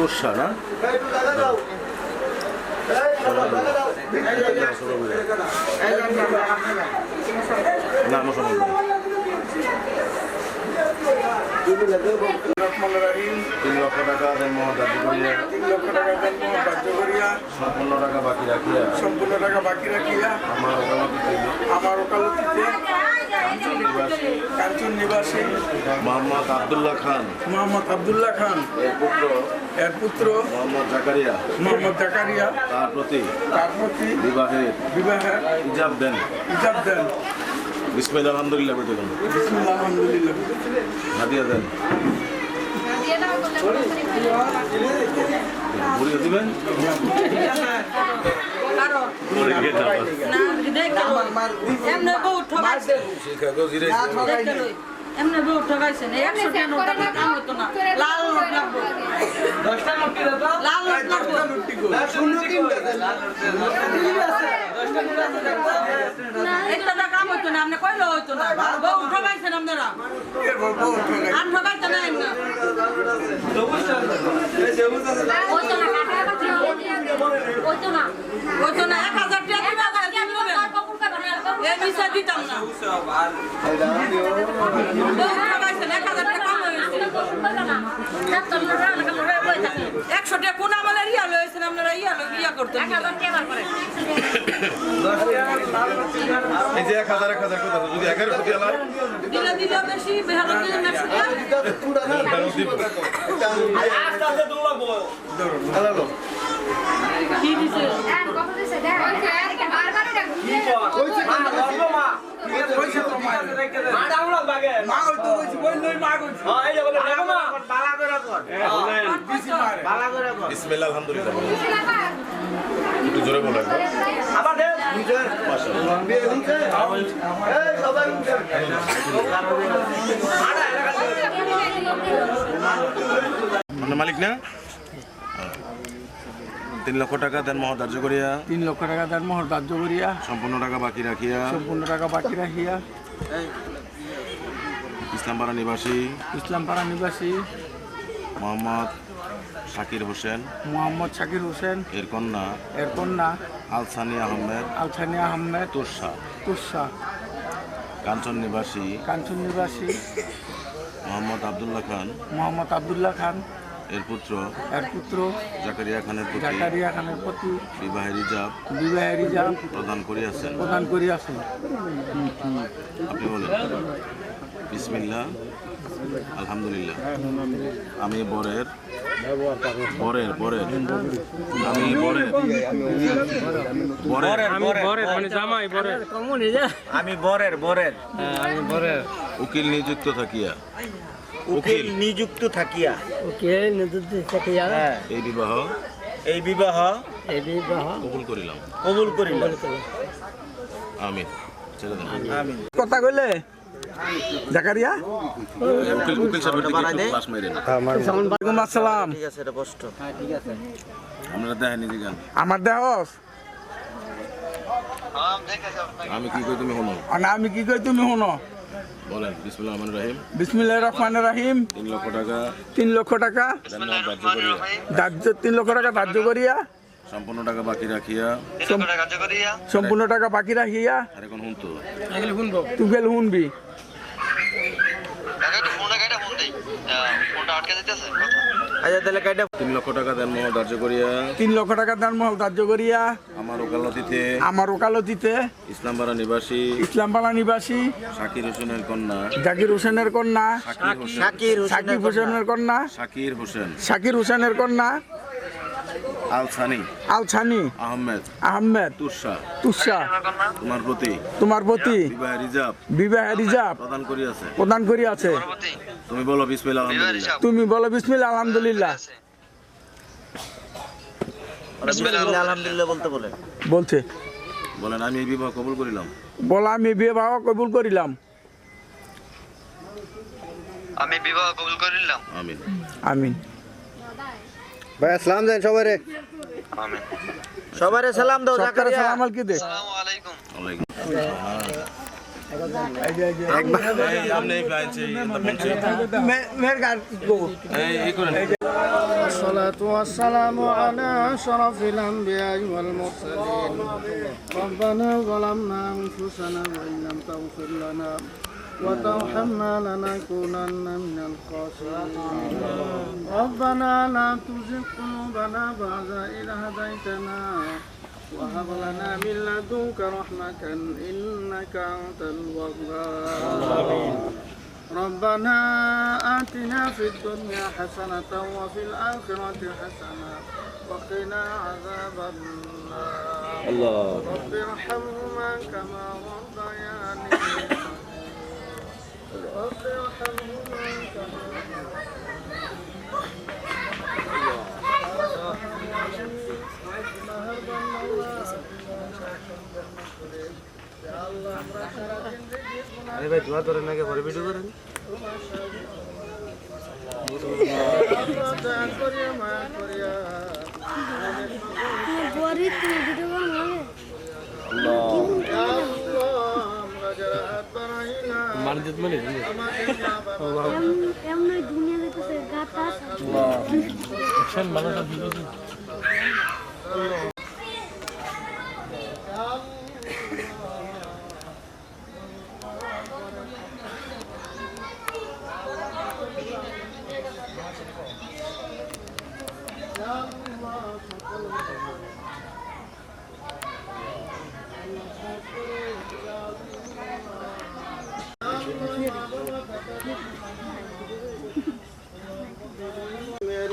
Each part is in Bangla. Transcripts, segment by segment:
তোরসা না? তিন লক্ষ টাকা দেন মহাদাজি করিয়া তিন লক্ষ টাকা দেন বাধ্য করিয়া সম্পূর্ণ টাকা বাকি রাখিয়া। সম্পূর্ণ টাকা বাকি রাখিয়া আমার ওকালতি। আমার ওকালতিতে কাঞ্চন নিবাসী। মোহাম্মদ আবদুল্লাহ খান। মোহাম্মদ আবদুল্লাহ খান। এর পুত্র। এর পুত্র। মোহাম্মদ জাকারিয়া। মোহাম্মদ জাকারিয়া। তার প্রতি। তার প্রতি বিবাহের। বিবাহের ইজাব দেন। ইজাব দেন। বিসমিল আলহামদুলিল্লাহ বেটে দেন বিসমুল্লাহ আলহামদুলিল্লাহ। হাদিয়া দেন। বুড়িয়ে দিবেন। এমনি বউ ঠকাইছে শিক্ষাকেও জিরে দেখতে লই এমনি বউ ঠকাইছে না একশো টাকা নোট টাকা কাম হতো না লাল নোট লাগবো লাল নোট লাগবো একটা টাকা কাম হতো না আপনি কইলো হইতো না বউ ঠকাইছেন আপনারা আর ঠকাইতে না টাকা দিবা এই বিষয় দিতাম না বউ ঠকাইছেন এক হাজার টাকা কাম হয়েছে একশো টাকা কোন আমলের ইয়া লয়েছেন আপনারা ইয়া ইয়া করতেন এই যে এক হাজার এক হাজার কথা যদি এগারো কোটি আলায় দিলে দিলে বেশি বেহালো দিলে একশো টাকা ফেরত দিব কি দিছে কইছে বিসমিল্লাহ। আলহামদুলিল্লাহ। একটু জোরে বলেন। মানে মালিক না? তিন লক্ষ টাকা দেন ধার্য করিয়া। তিন লক্ষ টাকা দেন মোহর ধার্য করিয়া। সম্পূর্ণ টাকা বাকি রাখিয়া। সম্পূর্ণ টাকা বাকি রাখিয়া। ইসলামপাড়া নিবাসী ইসলামপাড়া নিবাসী মোহাম্মদ শাকির হোসেন। মোহাম্মদ শাকির হোসেন এর কন্যা এর কন্যা আলসানি আহমেদ। আলছানিয়া আহমেদ তোরশা তুষা। কাঞ্চন নিবাসী কাঞ্চন নিবাসী মোহাম্মদ আবদুল্লাহ খান। মোহাম্মদ আবদুল্লাহ খান এর পুত্র এর পুত্র জাকারিয়া খানের প্রতি জাকারিয়া খানের প্রতি বিবাহের ইজাব বিবাহের রিজার্ভ প্রদান করিয়াছেন। প্রদান করিয়াছেন। আপনি বলেন। বিসমিল্লাহ আলহামদুলিল্লাহ। আমি বরের বরের বরের। আমি বরের। বরের আমি বরের। মানে জামাই বরের। আমি বরের বরের। আমি বরের। উকিল নিযুক্ত থাকিয়া। উকিল নিযুক্ত থাকিয়া। ওকে নিযুক্ত থাকিয়া। হ্যাঁ, এই বিবাহ। এই বিবাহ। এই বিবাহ। কবুল করিলাম। কবুল করিল আমি ছেড়ে দেন। আমি কথা কইলে? জাকারিয়া? উকিল উকিল সাহেবের একটু ক্লাস মাইরেন ওয়ালাইকুম আসসালাম আমার আমি কি কই তুমি শোনো? আমি কি কই তুমি শুনো? বলেন বিসমুল্লাহ রহমান রাহিম। বিসমিল্লাহ রহমান রাহিম। তিন লক্ষ টাকা। তিন লক্ষ টাকা? ধার্য তিন লক্ষ টাকা ধার্য করিয়া? সম্পূর্ণ টাকা বাকি রাখিয়া। সম্পূর্ণ টাকা বাকি রাখিয়া? আর এখন শুনতো? তুই গেল শুনবি? আচ্ছা তাহলে কাইটা তিন লক্ষ টাকা দেন ধার্য করিয়া। তিন লক্ষ টাকা দান মহল ধার্য করিয়া। আমার ওকালতিতে। আমার ওকালতিতে। ইসলামপাড়া নিবাসী। ইসলামপাড়া নিবাসী। শাকির হোসেনের কন্যা। জাকির হোসেনের কন্যা। শাকির হোসেনের কন্যা। শাকির হোসেন। শাকির হোসেনের কন্যা। আহমেদ। আহমেদ। তুরশা তুষা তোমার প্রতি। তোমার প্রতি। বিবাহ রিজাব। বিবাহ রিজার্ভ প্রদান করিয়াছে প্রদান করিয়াছে তুমি বলো বিসমিল্লাহ আলহামদুলিল্লাহ। তুমি বলো বিসমিল্লাহ আলহামদুলিল্লাহ। বিসমিল্লাহ আলহামদুলিল্লাহ বলতে বলে। বলছে। বলেন আমি এই বিবাহ কবুল করিলাম। বলা আমি বিবাহ কবুল করিলাম। আমি বিবাহ কবুল করিলাম। আমিন। আমিন। ভাই আসসালাম দেন সবারে আমিন সবারে সালাম দাও সরকারে জাকারিয়া সালাম আলকি দে আসসালামু আলাইকুম ওয়ালাইকুম এই যে, এই যে। এই আপনি এই ফ্লাইছে মে- মেয়ের গান গো। এই এই করেন والصلاة والسلام على أشرف الأنبياء والمرسلين ربنا ظلمنا أنفسنا وإن لم تغفر لنا وترحمنا لنكونن من الخاسرين. ربنا لا تزغ قلوبنا بعد إذ هديتنا وهب لنا من لدنك رحمة إنك أنت الوهاب. ربنا آتنا في الدنيا حسنة وفي الآخرة حسنة وقنا عذاب النار. الله. رب ارحمهما كما ربياني আরে ভাই ধোয়া ধরে নাকি ঘরে ভিডিও করেন। দয়া ভিডিও মানজিত মানে এমনি দুনিয়া দেখতেছে গাতা অ্যাকশন বানাটা দিল মেয়ের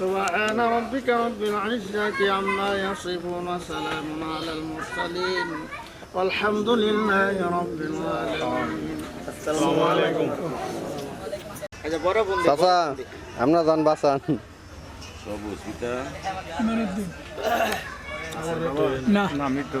سبحان ربك رب العزة عما يصفون وسلام على المرسلين والحمد لله رب العالمين السلام عليكم চাচা আমরা যান বাসান না মৃত্যু